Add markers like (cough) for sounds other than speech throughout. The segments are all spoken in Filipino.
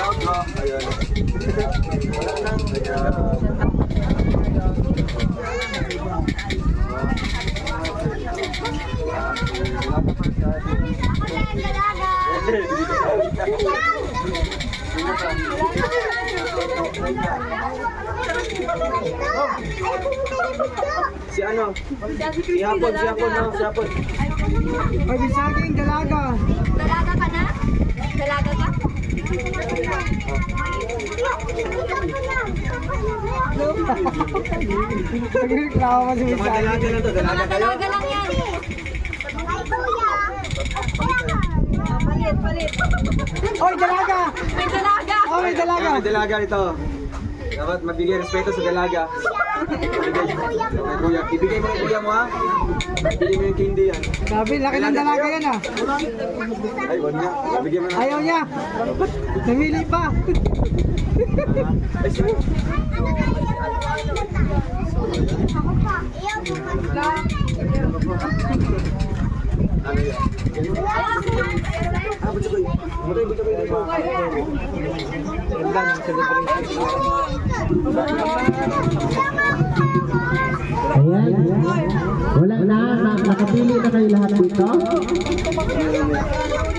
Dalaga. Ayan. Si ano? Si Hapon, si Hapon, no? Si Hapon. Ay, bisaging dalaga. Dalaga ka na? Dalaga ka? Nagreklamo si Mga bisaging. dalaga na to, dalaga Mga kayo? dalaga lang yan. Palit, palit. Oy, dalaga! May dalaga. Oh, may dalaga. May dalaga ito. Dapat mabigay respeto sa dalaga. Ibigay, kuya. Ibigay mo yung kuya mo ha. Ibigay mo yung candy yan. Sabi, laki ng dalaga yan ah. Ay, wag niya. Ibigay mo na. Ayaw niya. Namili pa. Ay, sige. Ano yan? Ganda ng celebration. Ayan. Wala na, na nakapili na kayo lahat dito.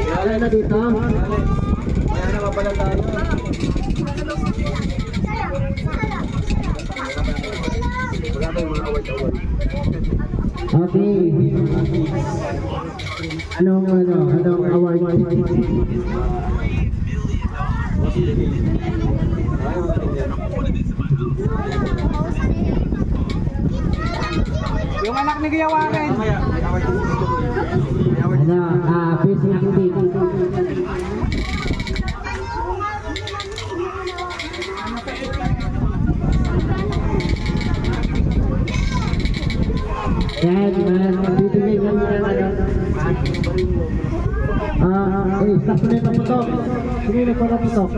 Wala na dito. Tayo. Wala tayong mga award-award. Okay. Anong ano, anong award? Yung anak ni Kuya Warren. Ano, ah, fishing activity. Yan, man, bibigay kami ng ano. Ah, eh, stop mo na yung putok. Sige, nagpapaputok.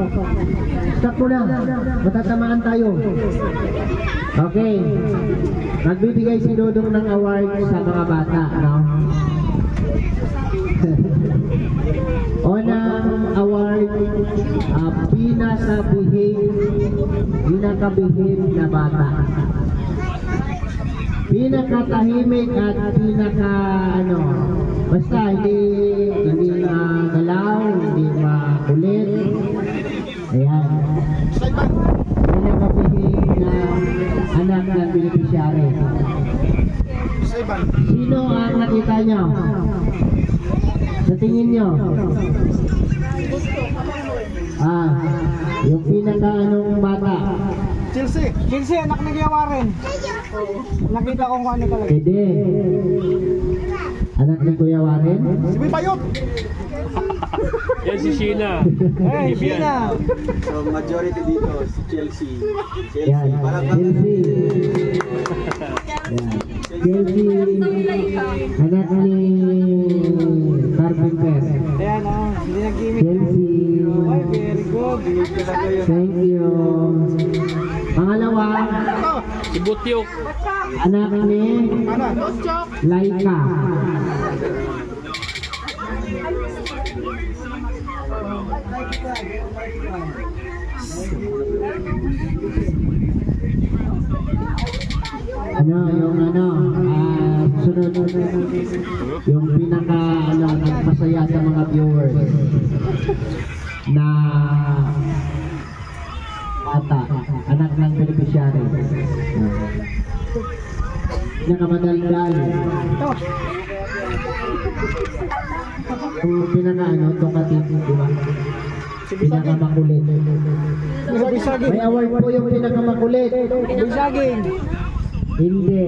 Stop mo na. Matatamaan tayo. Okay. Nagbibigay si Dodong ng award sa mga bata, no? (laughs) Unang award, uh, pinakabihim, pinakabihim na bata. Pinakatahimik at pinaka ano, basta hindi hindi magalaw, hindi makulit. Ayan. Pinakabihim na anak ng beneficiary. Sino ang nakita nyo? Sa tingin nyo? Ah, yung pinaka anong? Chelsea. Chelsea, anak ni Kuya Warren. Nakita ko kung ano talaga. Pwede. Anak ni Kuya Warren? Si Bayot. Yan si Sheena. Eh, Sheena. So, majority dito, si Chelsea. Chelsea. Yan. Parang Chelsea. Yan. Chelsea. Anak ni Carpenter. Ayan, oh. Hindi nag-gimmick. Chelsea. Ay, very good. Thank Si Butyok. anak ni Laika. Ano, yung ano, ah, sunod, yung pinaka, ano, nagpasaya sa mga viewers na bata, anak ng beneficiary. Nakamadaldal. Yung pinaka ano, tukatin, di ba? Pinakamakulit. Bisaging. May award po yung pinakamakulit. Bisaging. Hindi.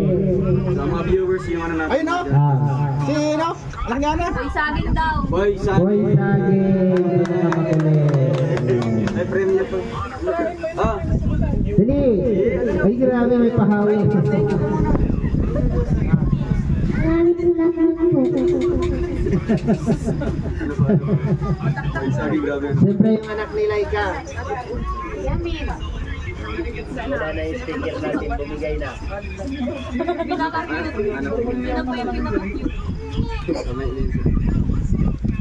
Sa mga viewers, yung ano natin. Ayun, oh. Ah. Sino? Anak niya na? Saging daw. Boy, sa... Boy Saging, pinakamakulit. Ay, premium niya po. Ah! Ay, grabe, may pahawi. ay, sorry, grabe. Siyempre yung anak ni Laika. Wala na yung sticker natin, bumigay na. Ano? Po.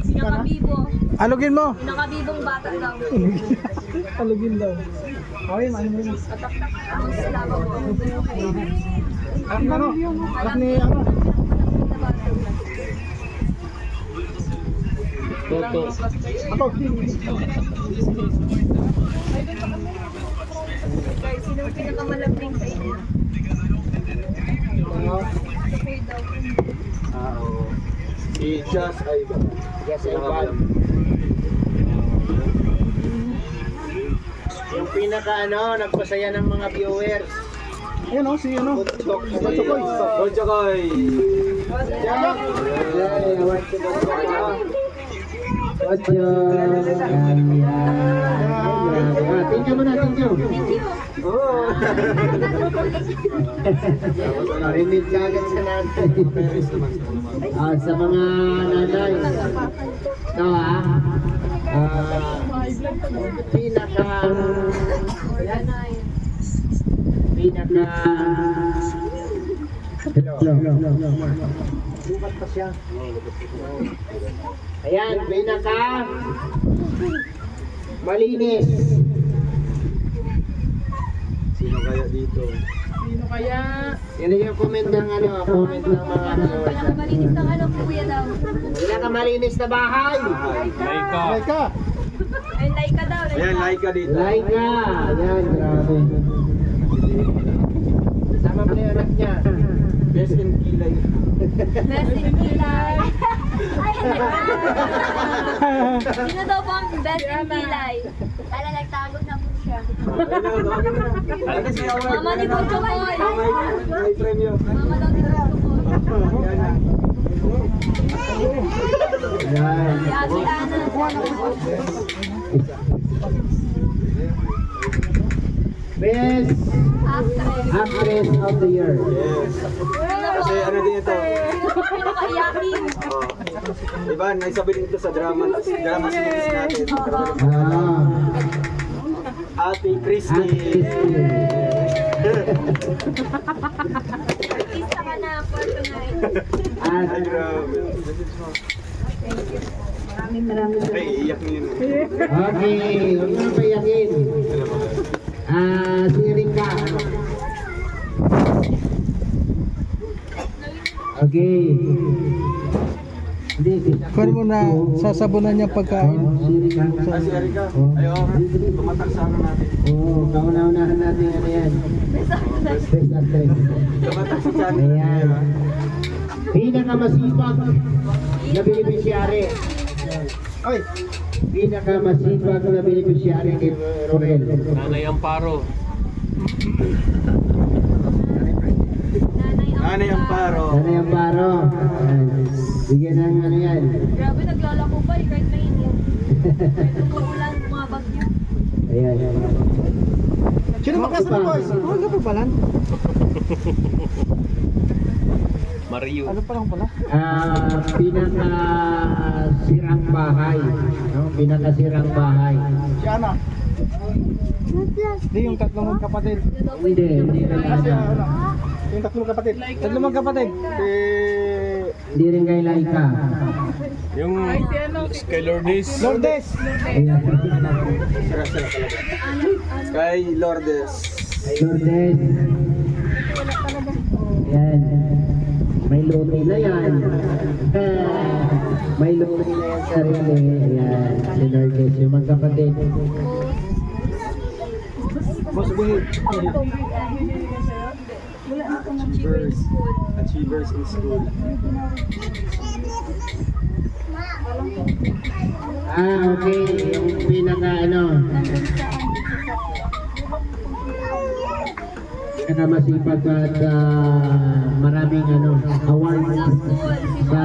Pinaka-bibo. Alugin mo. Pinaka-bibong bata daw. (laughs) Alugin daw. Okay, ano mo yun? Anak ni ano? Anak ni ano? Toto. Ako. Guys, sino yung pinakamalambing sa inyo? Ah. Si Just Ivan. Ka Ivan. Pinaka ano, nagpasaya ng mga viewers. Ayan o, si ano? Butchok. Butchokoy. Bonchokoy! Yay, award to Butchok. Butchok. Ayan. Ah, thank you muna, thank you. Thank you. Oo! Narinig ka agad sa nanay. Ah, sa mga nanay. Ito ah. Ah, pinaka pinaka pa siya. Ayan, pinaka malinis. Sino kaya dito? Yan yung comment ng ano, comment ng mga viewers. Pinakamalinis ng ano, kuya daw. Pinaka malinis na bahay. Laika. Teka. Ay, Laika daw. Ayan, like ka dito. Laika. Ayan, grabe. Sama mo na yung anak niya. Best in Kilay. Best in Pilay. (laughs) Ay, hindi. Sino daw po ang best in Pilay? Tala, nagtago na po siya. Mama ni Boncho Boy. Ah, may, premyo. Mama daw ni. Ayan na. Ayan. Si Ate Ana. Best Actress. of the year. Yes. Kasi ano din ito. Pinakaiyakin. Oo. Diba, naisabi din ito sa drama, drama series natin. Ah, Ate Christy. Artista ka na for tonight. Ay, at grabe. Maraming maraming. Ay, iiyak niyo yun. okay, huwag mo na payakin. Ba? Ah, si Rika. Okay. Kunin mo na sasabunan niya pagkain. Oh, si Rika. Ah, si Erika. Ay, oo. Tumatak sa ano natin. Oo, kauna-unahan natin ano yan. Tumatak sa channel. Ayan. Pinakamasipag na beneficiary. Ay, Pinakamasipag na beneficiary ni Romel. Nanay Amparo. Nanay ang Nanay Amparo. Bigyan ng ano yan. Grabe, naglalako ba? eh, Kahit mainit. Kahit umuulan, mga bagyo. Ayan. sino ba kasi boys? Huwag ka pa pala. (laughs) Mario. Ano pa lang pala? Ah, pinaka sirang bahay. No? Pinaka sirang bahay. Si Ana. Hindi, yung tatlong magkapatid. Hindi, hindi na Kasi ano. ano? Yung tatlong magkapatid. Tatlong magkapatid. Si... Hindi rin kay Laika. Yung Sky Lourdes. Lourdes. Kay Lourdes. Lourdes. Ayan. May luti na yan. Eh, May luti na yan sarili. Ayan. Si Lourdes. Yung magkapatid. Boss Wade. Achievers. Achievers in school. Ah, okay. Yung pinaka ano. Pinaka masipag at ah, maraming ano, award Sa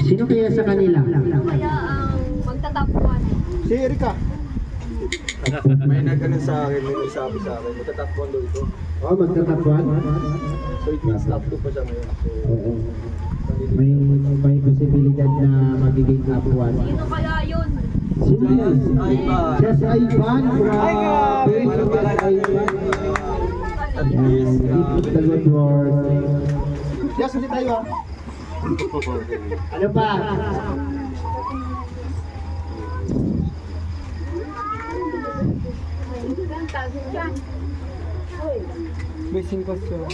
sino kaya? sa kanila? Sino kaya ang magta-top 1? Si Erika. May nagano sa akin, may nagsabi sa akin. Magtatap one daw ito. Oh, magtatapwan? So it means top 2 pa siya ngayon. So, Oo. May may posibilidad na magiging top 1. Sino kaya yun? Sino? Ivan. Just Ivan. Grabe. Just Ivan. Yan, keep up the good work. Yes, ulit tayo ah. Ano pa? Missing costume.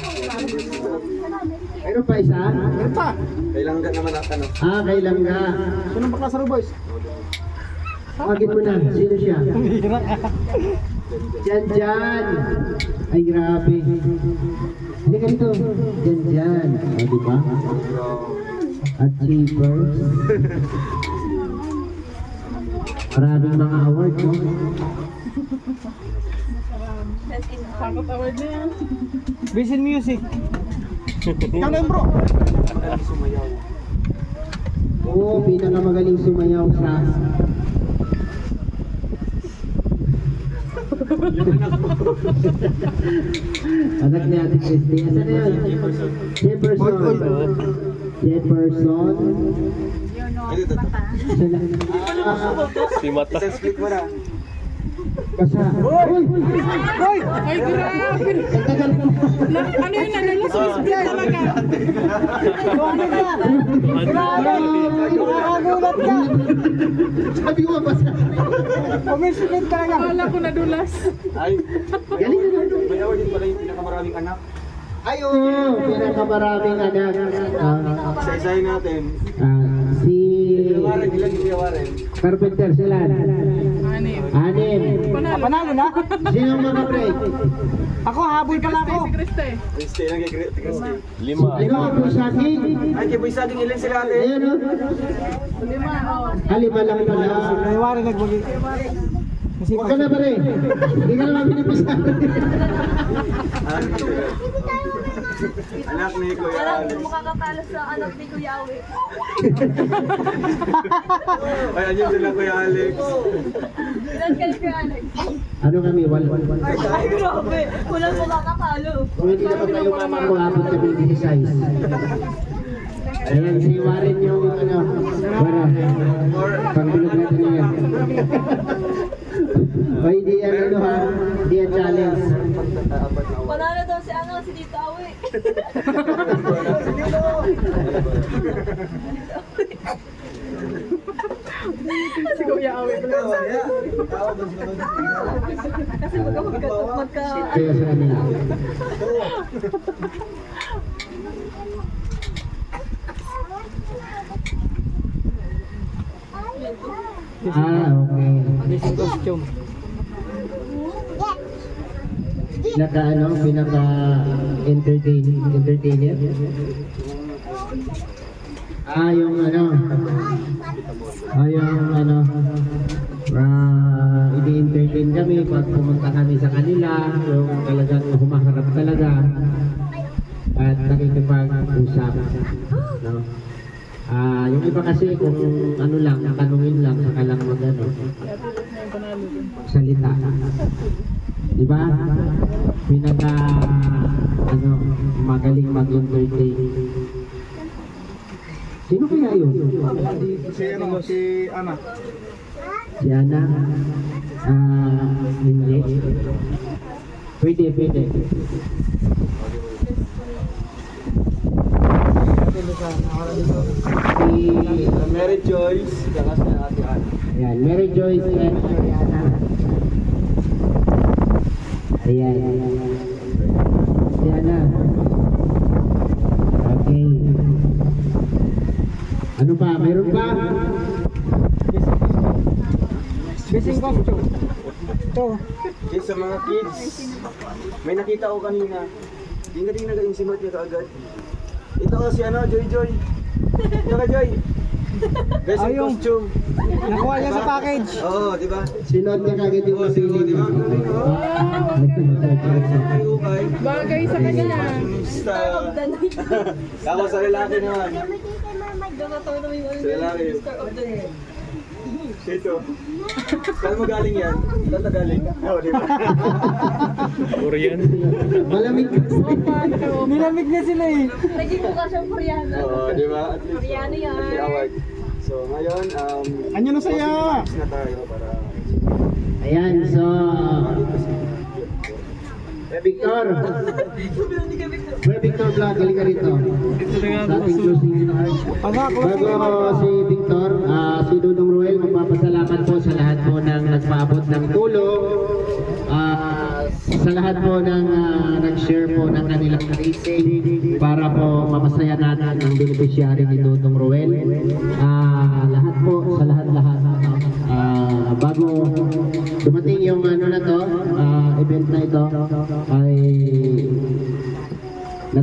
Mayroon pa isa? Ano pa? Kailangan ka naman ano. Ah, kay Langga. Sino ba kasaro boys? Tawagin mo na. Sino siya? (laughs) Jan Jan. Ay, grabe. Hindi ka dito. Jan Jan. O, di ba? Achievers. Maraming mga award, no? Music. Ikaw na yun bro. Oo, pinakamagaling sumayaw sa... Anak ni Ate Christy. Asan na yun? Jefferson. Jefferson. Dito, dito. Siya lang. Si Mata. Isang split mo na. Basta. Uy! Hoy! Ay, grabe. Tagal. Na, ano yun, ano, last split talaga. Tuwanin ka! Nakakagulat ka! Sabi ko basta. Umisikot talaga! Akala ko nadulas. Ay, Galing na lang. may award din pala yung pinakamaraming anak. Ay, oo. Pinakamaraming anak. Isa-isahin natin. ah, si? Carpenter sila. Anim. Anim. Panalo. Panalo na? Sino mga pre? Ako, habol pala ako! Si Kriste. Christy, lang kay Christy. Lima. Sa akin? Ay, kay Boy Saging, ilan sila ate? Ayun o. Lima, oh. Ah, lima lang pala. May wari nagbagi. Huwag ka na pare. Hindi ka naman pinapisahan. Anak ni Kuya Alam Alex. mo makakatalo sa anak ni Kuya Awi. Ay, andyan sila Kuya Alex. Ilan kayo Kuya Alex? Ano kami? Wal wal wal. Ay, grabe. Walang makakatalo. Kung hindi naman kayo mamakuhabot kami di size. Ayan, si Warren yung ano, para pangbilog natin na yan. o hindi yan ano ha, hindi yan challenge. Panalo daw si si Tito Awi. Si Kuya Awi. Kasi magka magka magka Kaya sa kanila. Ah, okay. Missing costume. Pinaka ano, pinaka entertain, entertainer. Ah, yung ano, ah, yung ano, ah, ini-entertain kami pag pumunta kami sa kanila, yung talagang humaharap talaga at nakikipag-usap. No? Ah, yung iba kasi kung ano lang, tanungin lang, saka lang mag ano, salita. Di ba? Pinaka ano, magaling mag-entertain. Sino kaya yun? Si ano, si Ana. Si Ana? Ah, hindi. Pwede, pwede. Si Mary Joyce, saka si Ate Ana. Ayan, Mary Joyce and Ayan. Si Ana. Okay. Ano pa? Mayroon pa? Missing costume. Ito. Kids sa mga kids. May nakita ko kanina. Hindi na din naging simot niya kaagad. Ito ko si ano, Joy Joy. Ito ka Joy. Best in costume. Nakuha niya sa package. Oo, di ba? Sinuot niya kagad yung Oo, si napili di ba? Ay, ukay. Bagay sa kanya. Basta. Ako sa lalaki naman. Sa lalaki. Star of the Year. Ito. Saan mo galing yan? Saan na galing? Oo, di ba? Korean. Malamig kasi. Nilamig na sila eh. Naging mukha siyang Koreano. Oo, di ba? At least. Koreano yan. Award. So ngayon, um, Anyo na saya? Na tayo para Ayan, so... Victor! Kuya Victor Vlog, galing ka rito. Sa ating closing. Anak, Bago si Victor, ah, si Dudong Ruel, magpapasalamat po sa lahat po ng nagpaabot ng tulong, ah, sa lahat po ng ah, nag-share po ng kanilang racing para po mapasaya natin ang beneficiary ni Dudong Ruel. Ah,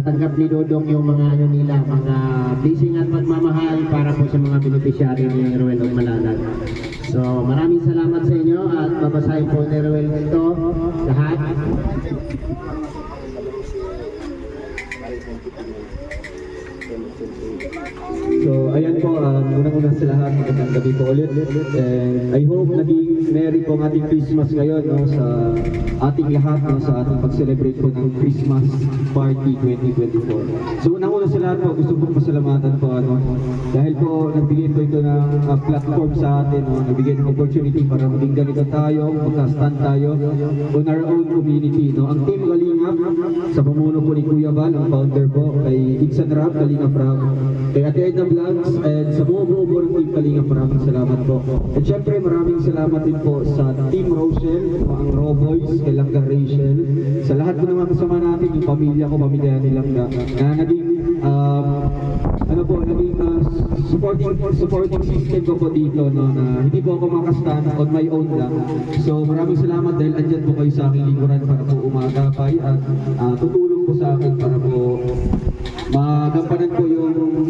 natanggap ni Dodong yung mga ano nila, mga blessing at pagmamahal para po sa mga beneficiary ni Ruel of Malalag. So maraming salamat sa inyo at babasahin po ni Ruel ito lahat. So, ayan po, um, unang-una sa lahat, magandang gabi po ulit. And I hope naging merry po ang ating Christmas ngayon no, sa ating lahat, no, sa ating pag-celebrate po ng Christmas Party 2024. So, unang-una sa lahat po, gusto po pasalamatan po, ano, dahil po nagbigay po ito ng uh, platform sa atin, no, nagbigay ng opportunity para maging ganito tayo, magka-stand tayo on our own community. No. Ang Team Kalingap, sa pamuno po ni Kuya Val, ang founder po, kay Iksan Rap, Kalingap Rap, kay Ate Edna Vlogs, and sa buong buong buong Team Kalingap, maraming salamat po. At syempre, maraming salamat din po sa Team o ang Raw Boys, kay Langga Rachel, sa lahat po ng mga kasama natin, yung pamilya ko, pamilya ni Langga, na naging um, ano po, naging uh, supporting supporting system ko po dito no, na hindi po ako makastand on my own lang. So maraming salamat dahil andyan po kayo sa aking lingkuran para po umagapay at uh, tutulong po sa akin para po magampanan po yung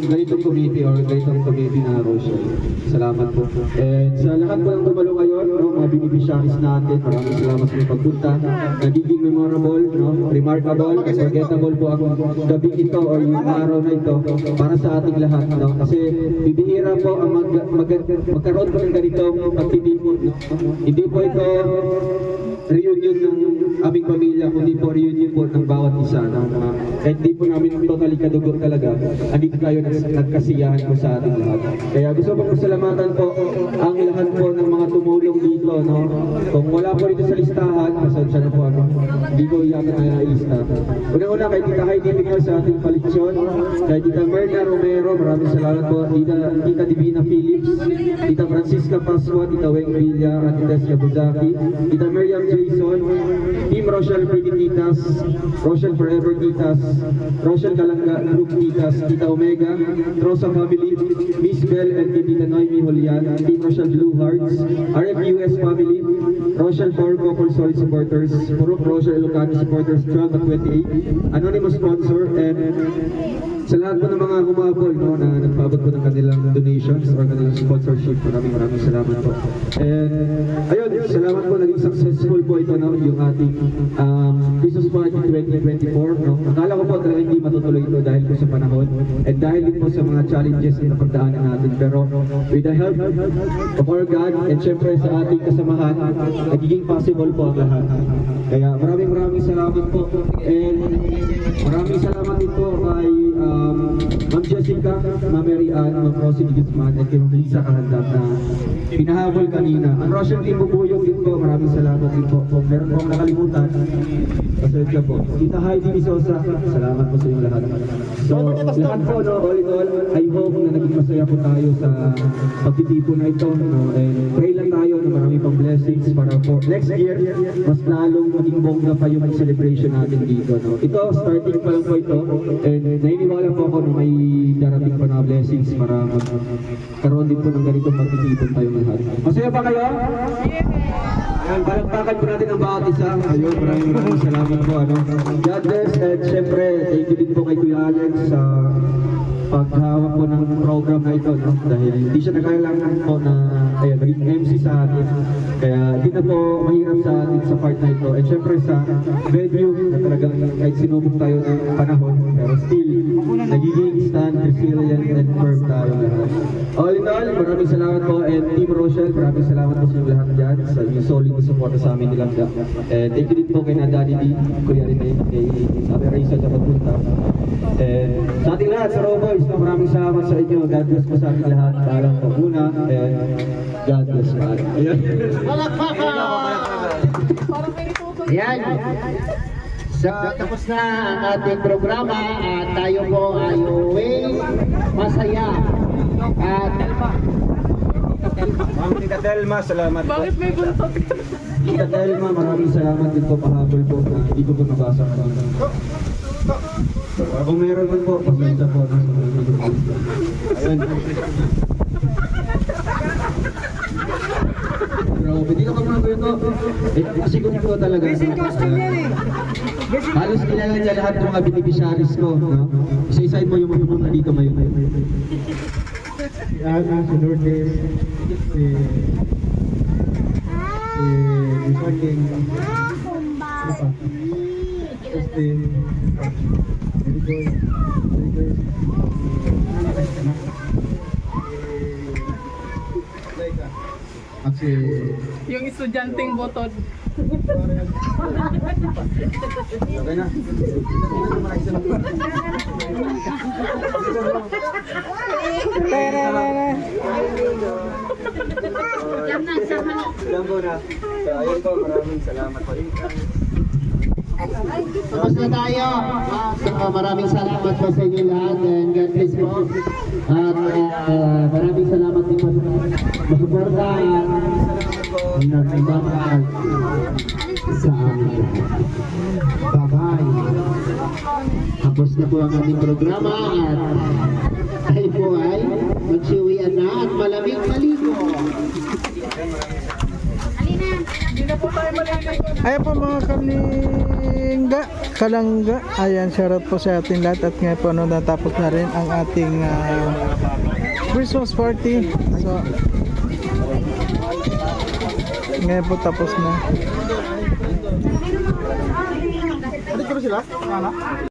ganitong committee or ganitong committee na Rochelle. Salamat po. And sa lahat po ng tumalo ngayon, no, mga beneficiaries natin, maraming salamat sa pagpunta. Nagiging memorable, no, remarkable, unforgettable po ang gabi ito or yung araw na ito para sa ating lahat. No? Kasi bibihira po ang mag, mag, magkaroon po ng ganitong pagtitipon. No? Hindi po ito reunion ng aming pamilya, kundi reunion po ng bawat isa. No? Uh, kahit di po namin totally kadugo talaga, andito tayo nags- nagkasiyahan po sa ating lahat. Kaya gusto ko pasalamatan po ang lahat po ng mga tumulong dito. No? Kung wala po dito sa listahan, pasensya na po ano, hindi ko yata na ilista. Una-una kay Tita Heidi Pical sa ating paliksyon, kay Tita Merna Romero, maraming salamat po, Tita, Tita Divina Phillips, Tita Francisca Pasua, Tita Weng Villa, at Tita Sia Buzaki, Tita Miriam Jason, Rochelle Titas, Rochelle Forever Titas, Rochelle Kalanga Group Titas, Tita Omega, Rosa Family, Miss Bell and Tita Noemi Julian, Team Rochelle Blue Hearts, RFUS Family, Rochelle Forco for Solid Supporters, Purok Rochelle Ilocano Supporters 12 at 28, Anonymous Sponsor, and sa lahat po ng mga humabol no, na nagpaabot po ng kanilang donations or kanilang sponsorship, maraming maraming salamat po. And ayun, salamat po, naging successful po ito no, yung ating um, Christmas Party 2024. No. Akala ko po talaga hindi matutuloy ito dahil po sa panahon and dahil din po sa mga challenges na napagdaanan natin. Pero with the help of our God and syempre sa ating kasamahan, nagiging possible po ang lahat. Kaya maraming maraming salamat po. And maraming salamat din po kay um, Ma'am Jessica, Ma'am Mary Ann, Ma'am Rosie Guzman, at kay Ma'am Lisa Kahandap na pinahabol kanina. Ang Russian team bubuyog din po, maraming salamat din po. Kung meron po nakalimutan, pasensya po. Tita Heidi Misosa, salamat po sa inyo lahat. So, lahat po, no, all in all, I hope na naging masaya po tayo sa pagtitipon na ito. No, and pray lang tayo na marami pang blessings para po next year, mas lalong maging bongga pa yung celebration natin dito. No. Ito, starting pa lang po ito. And naniniwala po ako na may darating pa na blessings para magkaroon din po ng ganitong pagtitipon tayo lahat. Masaya ba kayo? Ayan, palakpakan po natin ang bawat isa. Ayun, maraming maraming salamat po. Ano. God bless and syempre, thank you din po kay Kuya Alex sa paghawak po ng program na ito. No? Dahil hindi siya nagkailangan po na ayun, naging MC sa atin. Kaya hindi na po mahirap sa atin sa part na ito. And syempre sa venue na talagang kahit sinubok tayo ng panahon, pero still, nagiging stand, resilient, and firm tayo lahat. All in all, maraming salamat po and Team Rochelle, maraming salamat po sa inyo lahat dyan sa inyong solid na support sa amin nilang And thank you din po kay Nadani D, Kuya Rene, kay Sabi Raisa na pagpunta. And sa ating lahat, sa Raw Boys, maraming salamat sa inyo. God bless po sa ating lahat. Parang paguna, and God bless po. Ayan. Ayan. So, tapos na ang ating programa at tayo po ay uwi masaya. At Ma'am Tita Delma, salamat po. Bakit may buntot? Tita Telma, maraming salamat din po pahabol po hindi ko po nabasa ko. Kung meron man po, pasensya po. Ayun. Grabe, hindi ka pa mga ito. Eh, kasi kung po talaga. Basic costume yan eh. Halos kilala niya lahat ng mga beneficiaries ko. No? Isa-isahin mo yung mga pumunta dito ngayon. si Ana, si Lourdes, si Bisaging, ano pa? Justin, Erigoy, Erigoy, at si Yung estudyanteng botod. Okay na. Po na. Maraming salamat po rin. Tapos na tayo. So, maraming salamat po sa inyo lahat and God bless po. At ah, maraming salamat din po sa masuporta at nagmamahal sa amin. Bye-bye. Tapos na po ang ating programa at tayo po ay magsiuwian na at malamig maligo. Ayan po mga kalingga, kalangga. Ayan, shoutout po sa ating lahat at ngayon po ano, natapos na rin ang ating ah, Christmas party. So, ngayon po tapos na.